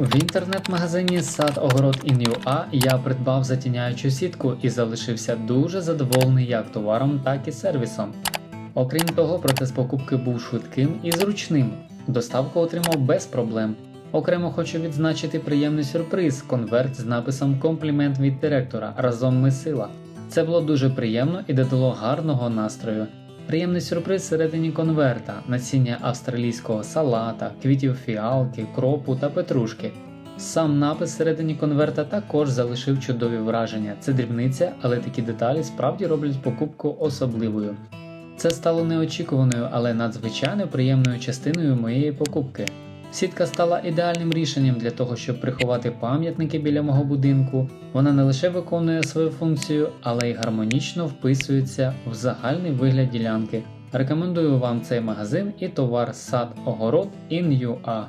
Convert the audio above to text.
В інтернет-магазині Сад Огород In.ua я придбав затіняючу сітку і залишився дуже задоволений як товаром, так і сервісом. Окрім того, процес покупки був швидким і зручним. Доставку отримав без проблем. Окремо хочу відзначити приємний сюрприз конверт з написом Комплімент від директора разом ми сила. Це було дуже приємно і додало гарного настрою. Приємний сюрприз всередині конверта, насіння австралійського салата, квітів фіалки, кропу та петрушки. Сам напис всередині конверта також залишив чудові враження. Це дрібниця, але такі деталі справді роблять покупку особливою. Це стало неочікуваною, але надзвичайно приємною частиною моєї покупки. Сітка стала ідеальним рішенням для того, щоб приховати пам'ятники біля мого будинку. Вона не лише виконує свою функцію, але й гармонічно вписується в загальний вигляд ділянки. Рекомендую вам цей магазин і товар сад огород in.ua.